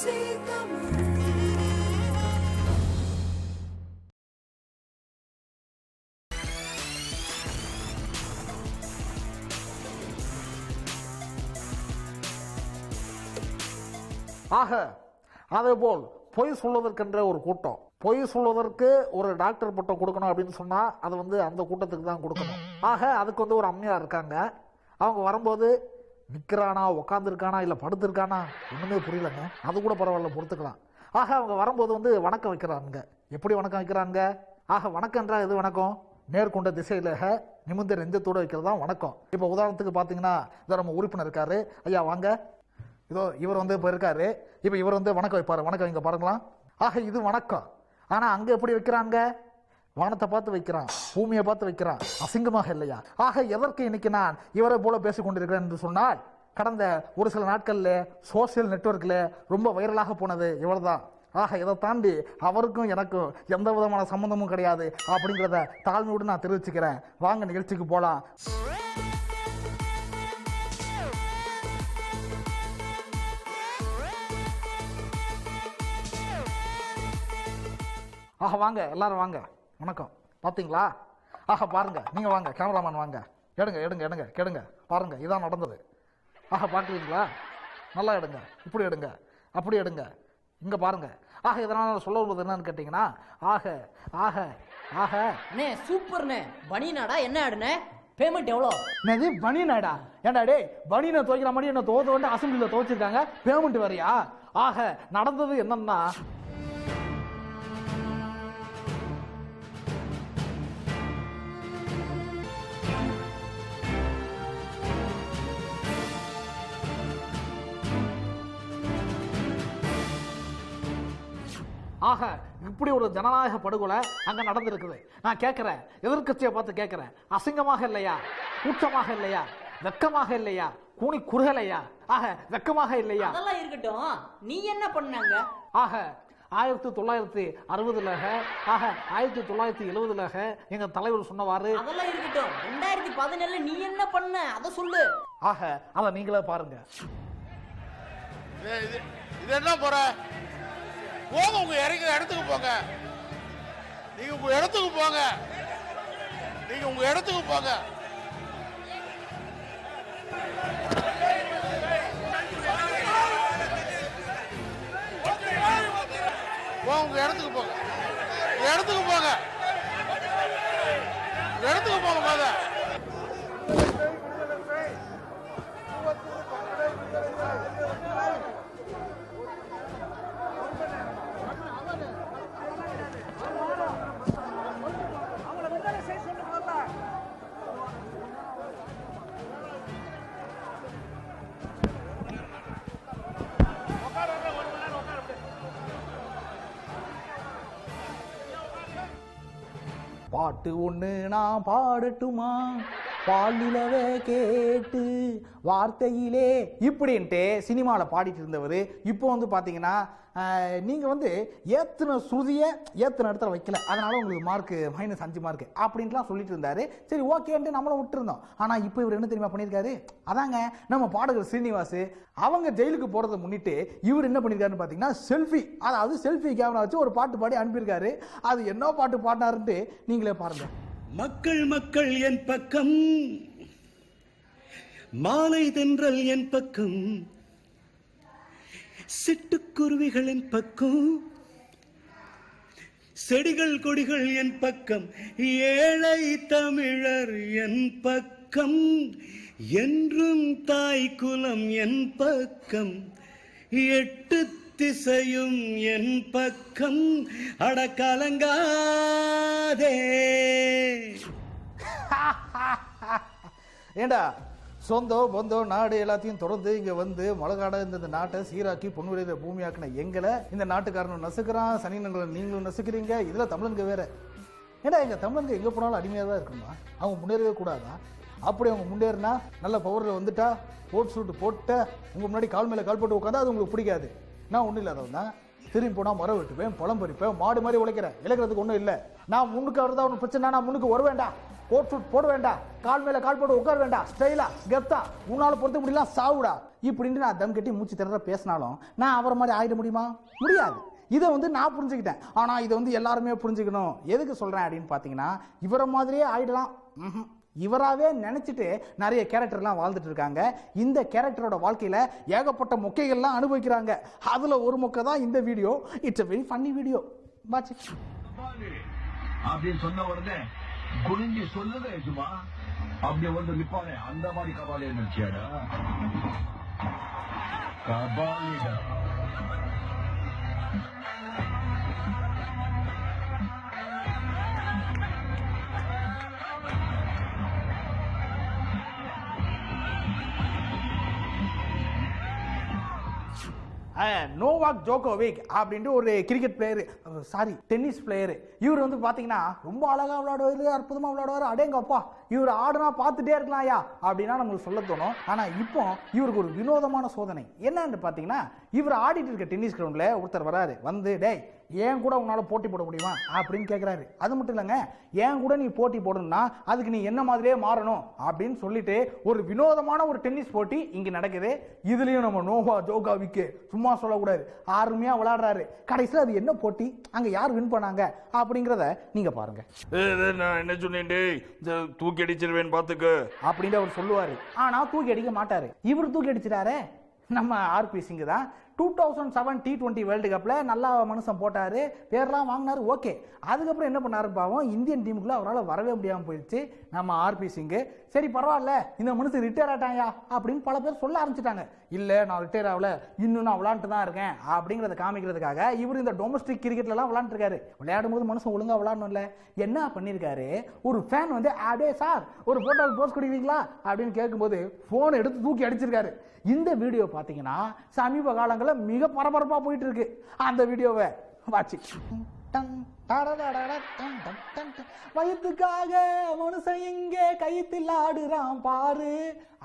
ஆக அதே ஆக அதேபோல் பொய் சொல்வதற்கென்ற ஒரு கூட்டம். பொய் சொல்வதற்கு ஒரு டாக்டர் பட்டம் கொடுக்கணும் அப்படின்னு சொன்னால் அது வந்து அந்த கூட்டத்துக்கு தான் கொடுக்கணும். ஆக அதுக்கு வந்து ஒரு அம்மையார் இருக்காங்க. அவங்க வரும்போது நிற்கிறானா உட்காந்துருக்கானா இல்லை படுத்திருக்கானா? ஒன்றுமே புரியலங்க. அது கூட பரவாயில்ல பொறுத்துக்கலாம். ஆக அவங்க வரும்போது வந்து வணக்கம் வைக்கிறாங்க எப்படி வணக்கம் வைக்கிறாங்க ஆக வணக்கம்ன்றா எது வணக்கம்? நேர்கொண்ட திசையில நிமிந்த நெஞ்சத்தோடு வைக்கிறது தான் வணக்கம். இப்போ உதாரணத்துக்கு பார்த்தீங்கன்னா இதோ நம்ம உறுப்பினர் இருக்காரு. ஐயா வாங்க. இதோ இவர் வந்து இப்போ இருக்காரு. இப்போ இவர் வந்து வணக்கம் வைப்பார். வணக்கம் இங்கே பாருங்களாம் ஆக இது வணக்கம். ஆனால் அங்கே எப்படி வைக்கிறாங்க? வானத்தை பார்த்து வைக்கிறான் பூமியை பார்த்து வைக்கிறான். அசிங்கமாக இல்லையா? ஆக எதற்கு இன்னைக்கு நான் இவரை போல பேசிக்கொண்டிருக்கிறேன் என்று சொன்னால் கடந்த ஒரு சில நாட்களில் சோசியல் நெட்ஒர்க்கில் ரொம்ப வைரலாக போனது இவ்வளவுதான் ஆக இதை தாண்டி அவருக்கும் எனக்கும் எந்த விதமான சம்பந்தமும் கிடையாது அப்படிங்கிறத தாழ்மையோடு நான் தெரிவிச்சுக்கிறேன். வாங்க நிகழ்ச்சிக்கு போலாம். ஆஹா வாங்க எல்லாரும் வாங்க. வணக்கம். பார்த்தீங்களா ஆஹா பாருங்க. நீங்க வாங்க கேமராமேன் வாங்க. எடுங்க எடுங்க எடுங்க கெடுங்க. பாருங்க இதான் நடந்தது. ஆஹா பார்க்குறீங்களா நல்லா எடுங்க. இப்படி எடுங்க அப்படி எடுங்க. இங்க பாருங்க. ஆக இதனால் சொல்ல வருவது என்னன்னு கேட்டிங்கன்னா ஆக ஆக ஆக அண்ணே சூப்பர்ண்ணே. பனியனாடா என்ன ஆடுனே பேமெண்ட் எவ்வளோ? என்னது பனியனாடா. ஏன்டா டேய் பனியனை துவைக்கிற மாதிரி என்ன துவத்த வந்து அசம்பிளியில் துவைச்சிருக்காங்க? பேமெண்ட் வரியா ஆக நடந்தது என்னன்னா ஆக இப்படி ஒரு ஜனநாயக படுகொலை அங்க நடந்திருக்குது. நான் கேட்கிறேன் எதிர்க்கட்சியை பார்த்து கேட்கிறேன் அசிங்கமாக இல்லையா? கூட்டமாக இல்லையா? வெக்கமாக இல்லையா? கூனி குறுகலையா? ஆக வெக்கமாக இல்லையா? அதெல்லாம் இருக்கட்டும். நீ என்ன பண்ணாங்க? ஆக ஆயிரத்தி தொள்ளாயிரத்தி அறுபதுல ஆக ஆயிரத்தி தொள்ளாயிரத்தி எழுபதுல எங்க தலைவர் சொன்னவாறு அதெல்லாம் இருக்கட்டும். ரெண்டாயிரத்தி பதினேழுல நீ என்ன பண்ண? அதை சொல்லு. ஆக அதை நீங்களே பாருங்க. இது என்ன போற? போங்க உங்க இறங்குற இடத்துக்கு போங்க. நீங்க உங்க இடத்துக்கு போங்க. நீங்க உங்க இடத்துக்கு போங்க. போங்க உங்க இடத்துக்கு போங்க. இடத்துக்கு போங்க. இடத்துக்கு போங்க பாட்டு ஒன்று நான் பாடட்டுமா? பாலிலவே கேட்டு வார்த்தையிலே இப்படின்ட்டு சினிமாவில் பாடிட்டு இருந்தவர் இப்போ வந்து பார்த்தீங்கன்னா நீங்கள் வந்து ஏத்துன சுருதியை ஏத்துன இடத்துல வைக்கல. அதனால உங்களுக்கு மார்க்கு மைனஸ் அஞ்சு மார்க் அப்படின்ட்டுலாம் சொல்லிட்டு இருந்தாரு சரி ஓகேன்ட்டு நம்மளும் விட்டுருந்தோம். ஆனால் இப்போ இவர் என்ன தெரியுமா பண்ணியிருக்காரு? அதாங்க நம்ம பாடகர் ஸ்ரீனிவாஸ் அவங்க ஜெயிலுக்கு போகிறத முன்னிட்டு இவர் என்ன பண்ணியிருக்காருன்னு பார்த்தீங்கன்னா செல்ஃபி அதாவது செல்ஃபி கேமரா வச்சு ஒரு பாட்டு பாடி அனுப்பியிருக்காரு. அது என்ன பாட்டு பாடினாருன்ட்டு நீங்களே பாருங்கள் மக்கள் மக்கள் என் பக்கம். மாலை தென்றல் என் பக்கம். சிட்டுக்குருவிகளின் பக்கம். செடிகள் கொடிகள் என் பக்கம். ஏழை தமிழர் என் பக்கம். என்றும் தாய் குலம் என் பக்கம். எட்டு திசையும் என் பக்கம். அடக்கலங்காதே. ஏண்டா? சொந்தம் பந்தம் நாடு எல்லாத்தையும் தொடர்ந்து இங்கே வந்து மழகாட இந்த நாட்டை சீராக்கி பொன்னுடைய பூமியாக்கின எங்களை இந்த நாட்டுக்காரனும் நசுக்கிறான் சனினங்களை நீங்களும் நசுக்கிறீங்க. இதில் தமிழனுங்க வேற. ஏன்னா எங்கள் தமிழங்க எங்கே போனாலும் அடிமையாக தான் இருக்கணுமா அவங்க முன்னேறவே கூடாதா? அப்படி அவங்க முன்னேறினா நல்ல பவரில் வந்துட்டா கோட் சூட்டு போட்டு உங்கள் முன்னாடி கால் மேலே கால் போட்டு உட்காந்தா அது உங்களுக்கு பிடிக்காது. நான் ஒன்றும் இல்லாதவன் தான். திரும்பி போனால் மரம் வெட்டுப்பேன் பழம் பறிப்பேன் மாடு மாதிரி உழைக்கிறேன். இழக்கிறதுக்கு ஒன்றும் இல்லை. நான் முன்னுக்கு வரதா ஒன்று பிரச்சனை நான் முன்னுக்கு வர வேண்டாம் கோட் சூட் போட வேண்டாம் கால் மேல கால் போட்டு உட்கார வேண்டாம் ஸ்டைலா கெத்தா. உன்னால பொறுத்த முடியல சாவுடா. இப்படின்னு நான் தம் கட்டி மூச்சு திறந்த பேசினாலும் நான் அவரை மாதிரி ஆயிட முடியுமா? முடியாது. இதை வந்து நான் புரிஞ்சுக்கிட்டேன். ஆனால் இதை வந்து எல்லாருமே புரிஞ்சுக்கணும். எதுக்கு சொல்கிறேன் அப்படின்னு பார்த்தீங்கன்னா இவரை மாதிரியே ஆயிடலாம். இவராகவே நினச்சிட்டு நிறைய கேரக்டர்லாம் வாழ்ந்துட்டு இருக்காங்க. இந்த கேரக்டரோட வாழ்க்கையில் ஏகப்பட்ட மொக்கைகள்லாம் அனுபவிக்கிறாங்க. அதில் ஒரு மொக்கை தான் இந்த video it's a very funny video பாச்சு அப்படின்னு சொன்ன உடனே குனிஞ்சு சொல்லுங்க சும்மா அப்படி வந்து நிப்பானே. அந்த மாதிரி கபாலி நினைச்சியாடா கபாலிடா. நோவாக் ஜோகோவிக் அப்படின்ட்டு ஒரு cricket player sorry tennis player இவர் வந்து பார்த்தீங்கன்னா ரொம்ப அழகாக விளையாடுவாரு அற்புதமாக விளையாடுவார். அடேங்கப்பா இவர் ஆடுனா பார்த்துட்டே இருக்கலாம்யா அப்படின்னா நம்மளுக்கு சொல்ல தோணும். ஆனால் இப்போ இவருக்கு ஒரு வினோதமான சோதனை. என்னன்னு பார்த்தீங்கன்னா இவர் ஆடிட்டு இருக்க டென்னிஸ் கிரவுண்டில் ஒருத்தர் வராரு. வந்து டேய் ஏன் கூட உன்னால போட்டி போட முடியுமா? அப்படின்னு கேட்குறாரு அது மட்டும் இல்லைங்க ஏன் கூட நீ போட்டி போடணும்னா அதுக்கு நீ என்ன மாதிரியே மாறணும் அப்படின்னு சொல்லிட்டு ஒரு வினோதமான ஒரு டென்னிஸ் போட்டி இங்க நடக்குது. இதுலயும் நம்ம நோவா ஜோகாவிக்கு சும்மா சொல்லக்கூடாது. அருமையா விளையாடுறாரு. கடைசியில் அது என்ன போட்டி? அங்க யார் வின் பண்ணாங்க? அப்படிங்கிறத நீங்க பாருங்க. நான் என்ன சொன்னேன் தூக்கி அடிச்சிருவேன் பாத்துக்க. அப்படின்னு அவர் சொல்லுவாரு. ஆனா தூக்கி அடிக்க மாட்டாரு. இவர் தூக்கி அடிச்சிட்டாரே. நம்ம ஆர்பி சிங் தான் two thousand seven T twenty world கப்பில் நல்லா மனுஷன் போட்டாரு. பேர்லாம் வாங்கினார் ஓகே. அதுக்கப்புறம் என்ன பண்ணாரு பாவம் இந்தியன் டீமுக்குள்ள அவரால் வரவே முடியாமல் போயிடுச்சு. நம்ம ஆர்பி சிங்கு சரி பரவாயில்ல இந்த மனுஷன் ரிட்டையர் ஆட்டாயா அப்படின்னு பல பேர் சொல்ல ஆரம்பிச்சிட்டாங்க. இல்லை நான் ரிட்டையர் ஆகல இன்னும் நான் விளாண்டு தான் இருக்கேன் அப்படிங்கிறத காமிக்கிறதுக்காக இவர் இந்த டொமஸ்டிக் கிரிக்கெட்லலாம் விளாண்டுருக்காரு விளையாடும் போது மனுஷன் ஒழுங்காக விளாடணும்ல என்ன பண்ணியிருக்காரு? ஒரு ஃபேன் வந்து அப்படியே சார் ஒரு போட்டோக்கு போஸ்ட் கொடுக்குறீங்களா? அப்படின்னு கேட்கும்போது ஃபோனை எடுத்து தூக்கி அடிச்சிருக்காரு. இந்த வீடியோ பார்த்தீங்கன்னா சமீப காலங்களில் மிக பரபரப்பாக போயிட்டு இருக்கு. அந்த வீடியோவை வாட்சி வயிற்றுக்காக மனுஷன் இங்கே கைத்தில் ஆடுறான் பாரு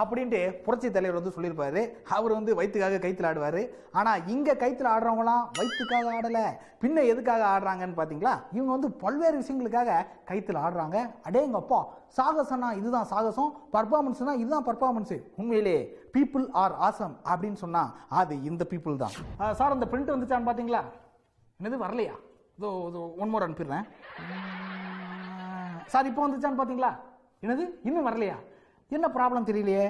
அப்படின்ட்டு புரட்சி தலைவர் வந்து சொல்லியிருப்பாரு. அவர் வந்து வயிற்றுக்காக கைத்தில் ஆடுவார். ஆனால் இங்கே கைத்தில் ஆடுறவங்களாம் வயிற்றுக்காக ஆடலை. பின்ன எதுக்காக ஆடுறாங்கன்னு பார்த்தீங்களா? இவங்க வந்து பல்வேறு விஷயங்களுக்காக கைத்தில் ஆடுறாங்க. அடேங்கப்பா சாகசம்னா இதுதான் சாகசம் பர்ஃபார்மன்ஸ்னா இதுதான் பர்ஃபார்மன்ஸ் உண்மையிலே பீப்புள் ஆர் ஆசம் அப்படின்னு சொன்னால் அது இந்த பீப்புள் தான். சார் அந்த பிரிண்ட் வந்துச்சான்னு பார்த்தீங்களா? என்னது வரலையா? இதோ ஒன் மோர் அனுப்பிடுறேன். சார் இப்போ வந்துச்சான்னு பார்த்தீங்களா? என்னது? இன்னும் வரலையா? என்ன ப்ராப்ளம் தெரியலையே?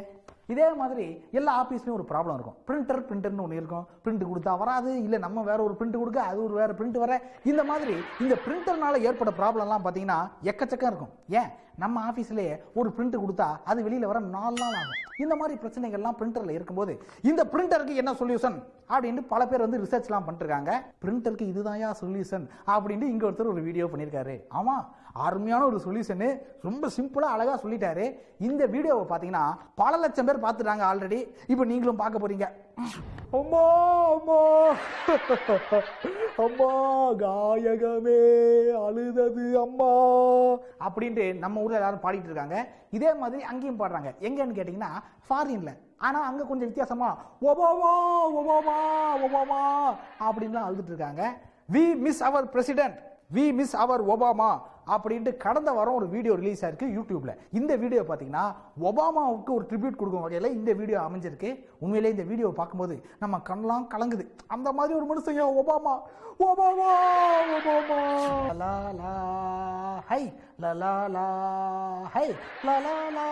இதே மாதிரி எல்லா ஆஃபீஸ்லேயும் ஒரு ப்ராப்ளம் இருக்கும். பிரிண்டர் பிரிண்டர்னு ஒன்று இருக்கும். பிரிண்ட் கொடுத்தா வராது. இல்லை நம்ம வேற ஒரு பிரிண்ட் கொடுக்க அது ஒரு வேற பிரிண்ட் வர. இந்த மாதிரி இந்த பிரிண்டர்னால ஏற்பட ப்ராப்ளம்லாம் பார்த்தீங்கன்னா எக்கச்சக்கம் இருக்கும். ஏன்? நம்ம ஆஃபீஸ்லேயே ஒரு பிரிண்ட் கொடுத்தா அது வெளியில் வர நாலு நாள் ஆகும். இந்த மாதிரி பிரச்சனைகள்லாம் பிரிண்டரில் இருக்கும்போது இந்த பிரிண்டருக்கு என்ன சொல்யூஷன் அப்படின்ட்டு பல பேர் வந்து ரிசர்ச்லாம் பண்ணிருக்காங்க பிரிண்டருக்கு இதுதான்யா சொல்யூஷன் அப்படின்ட்டு இங்க ஒருத்தர் ஒரு வீடியோ பண்ணியிருக்காரு. ஆமா அருமையான ஒரு சொல்யூஷனு ரொம்ப சிம்பிளா அழகா சொல்லிட்டாரு. இந்த வீடியோவை பார்த்தீங்கன்னா பல லட்சம் பேர் பார்த்துட்டாங்க ஆல்ரெடி இப்போ நீங்களும் பார்க்க போறீங்க. அம்மா அம்மா. அம்மா காயகமே அழுதது அம்மா. அப்படின்ட்டு நம்ம ஊர்ல எல்லாரும் பாடிட்டு இருக்காங்க. இதே மாதிரி அங்கேயும் பாடுறாங்க. எங்கன்னு கேட்டிங்கன்னா ஃபாரின்ல ஆனா அங்க கொஞ்சம் வித்தியாசமா ஒபாமா ஒபாமா ஒபாமா அப்படின்லாம் அழுதுட்டு இருக்காங்க. We miss our president we miss our Obama அப்படின்ட்டு கடந்த வாரம் ஒரு வீடியோ ரிலீஸ் ஆயிருக்கு யூடியூப்ல இந்த வீடியோ பார்த்தீங்கன்னா ஒபாமாவுக்கு ஒரு ட்ரிபியூட் கொடுக்கும் வகையில் இந்த வீடியோ அமைஞ்சிருக்கு. உண்மையிலே இந்த வீடியோ பார்க்கும்போது நம்ம கண்ணெல்லாம் கலங்குது. அந்த மாதிரி ஒரு மனுஷன் ஒபாமா. Obama Obama. லா லா ஹை. லா லா ஹை. லா லா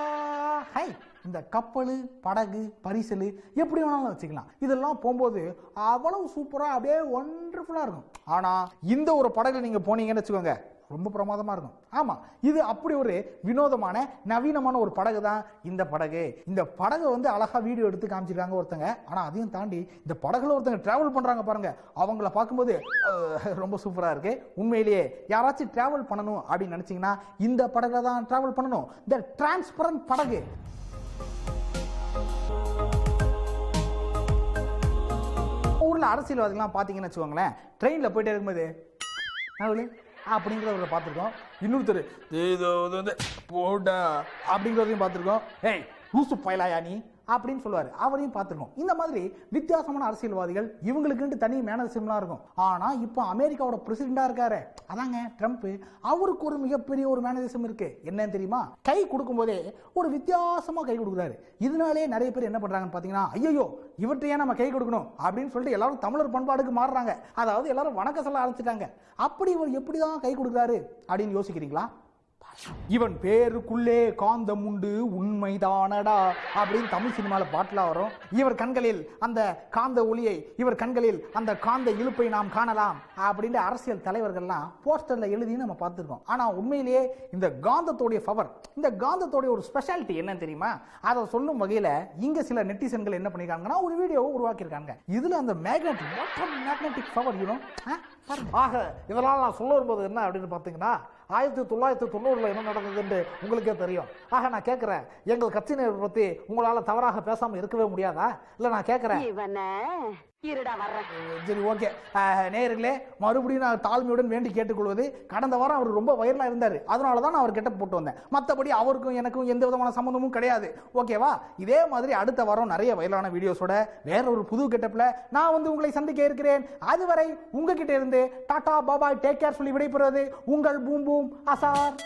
ஹை. இந்த கப்பல் படகு பரிசல் எப்படி வேணாலும் வச்சுக்கலாம். இதெல்லாம் போகும்போது அவ்வளவு சூப்பராக அப்படியே ஒண்டர்ஃபுல்லாக இருக்கும். ஆனால் இந்த ஒரு படகுல நீங்கள் போனீங்கன்னு வச்சுக்கோங்க ரொம்ப பிரமாதமாக இருக்கும். ஆமாம் இது அப்படி ஒரு வினோதமான நவீனமான ஒரு படகு தான் இந்த படகு. இந்த படகை வந்து அழகாக வீடியோ எடுத்து காமிச்சிருக்காங்க ஒருத்தங்க. ஆனால் அதையும் தாண்டி இந்த படகுல ஒருத்தங்க ட்ராவல் பண்ணுறாங்க பாருங்கள் அவங்கள பார்க்கும்போது ரொம்ப சூப்பராக இருக்குது உண்மையிலேயே யாராச்சும் ட்ராவல் பண்ணணும் அப்படின்னு நினச்சிங்கன்னா இந்த படகுல தான் ட்ராவல் பண்ணணும். இந்த டிரான்ஸ்பரண்ட் படகு. ஊர்ல அரசியல்வாதிகள்லாம் பார்த்தீங்கன்னு வச்சுக்கோங்களேன் ட்ரெயினில் போயிட்டே இருக்கும்போது அவளு அப்படிங்கிறவரை பார்த்துருக்கோம் இன்னொருத்தர் "டேய், இது வந்து போடா அப்படிங்கிறதையும் பார்த்துருக்கோம் ஏய் லூசு பயலாயா நீ? அப்படின்னு சொல்லுவாரு. அவரையும் பார்த்துருக்கோம். இந்த மாதிரி வித்தியாசமான அரசியல்வாதிகள் இவங்களுக்குன்ட்டு தனி மேனரிசம்லாம் இருக்கும். ஆனால் இப்போ அமெரிக்காவோட பிரசிடெண்டாக இருக்காரு. அதாங்க ட்ரம்ப் அவருக்கு ஒரு மிகப்பெரிய ஒரு மேனரிசம் இருக்கு. என்னன்னு தெரியுமா? கை கொடுக்கும்போதே ஒரு வித்தியாசமாக கை கொடுக்குறாரு. இதனாலே நிறைய பேர் என்ன பண்ணுறாங்கன்னு பார்த்தீங்கன்னா ஐயோ இவற்றையே நம்ம கை கொடுக்கணும்? அப்படின்னு சொல்லிட்டு எல்லாரும் தமிழர் பண்பாடுக்கு மாறுறாங்க. அதாவது எல்லாரும் வணக்க சொல்ல ஆரம்பிச்சிட்டாங்க. அப்படி இவர் எப்படி தான் கை கொடுக்குறாரு அப்படின்னு யோசிக்கிறீங்களா? இவன் பேருக்குள்ளே காந்தம் உண்டு உண்மைதானடா அப்படின்னு தமிழ் சினிமாவில் பாட்டுல வரும். இவர் கண்களில் அந்த காந்த ஒளியை இவர் கண்களில் அந்த காந்த இழுப்பை நாம் காணலாம் அப்படின்ட்டு அரசியல் தலைவர்கள்லாம் போஸ்டரில் எழுதி நம்ம பார்த்துருக்கோம். ஆனால் உண்மையிலேயே இந்த காந்தத்தோடைய பவர் இந்த காந்தத்தோடைய ஒரு ஸ்பெஷாலிட்டி என்னன்னு தெரியுமா? அதை சொல்லும் வகையில் இங்கே சில நெட்டிசன்கள் என்ன பண்ணிருக்காங்கன்னா ஒரு வீடியோவை உருவாக்கியிருக்காங்க. இதில் அந்த மேக்னெட்டிக் மேக்னெட்டிக் பவர் யூனோ ஆக இதெல்லாம் நான் சொல்ல வரும்போது என்ன அப்படின்னு பார்த்தீங்கன்னா ஆயிரத்தி தொள்ளாயிரத்தி தொண்ணூறில் என்ன நடந்ததுன்னு உங்களுக்கே தெரியும். ஆக நான் கேட்குறேன் எங்கள் கட்சியினர் பற்றி உங்களால் தவறாக பேசாமல் இருக்கவே முடியாதா? இல்லை நான் கேட்குறேன் சரி ஓகே. நேயர்களே மறுபடியும் நான் தாழ்மையுடன் வேண்டி கேட்டுக்கொள்வது கடந்த வாரம் அவர் ரொம்ப வைரலாக இருந்தார். அதனால தான் நான் அவர் கெட்ட போட்டு வந்தேன். மற்றபடி அவருக்கும் எனக்கும் எந்த விதமான சம்மந்தமும் கிடையாது. ஓகேவா இதே மாதிரி அடுத்த வாரம் நிறைய வைரலான வீடியோஸோட வேற ஒரு புது கெட்டப்பில் நான் வந்து உங்களை சந்திக்க இருக்கிறேன். அதுவரை உங்ககிட்ட இருந்து டாடா பாபாய் டேக் கேர் சொல்லி விடைபெறுவது உங்கள் பூம் பூம் அசார்.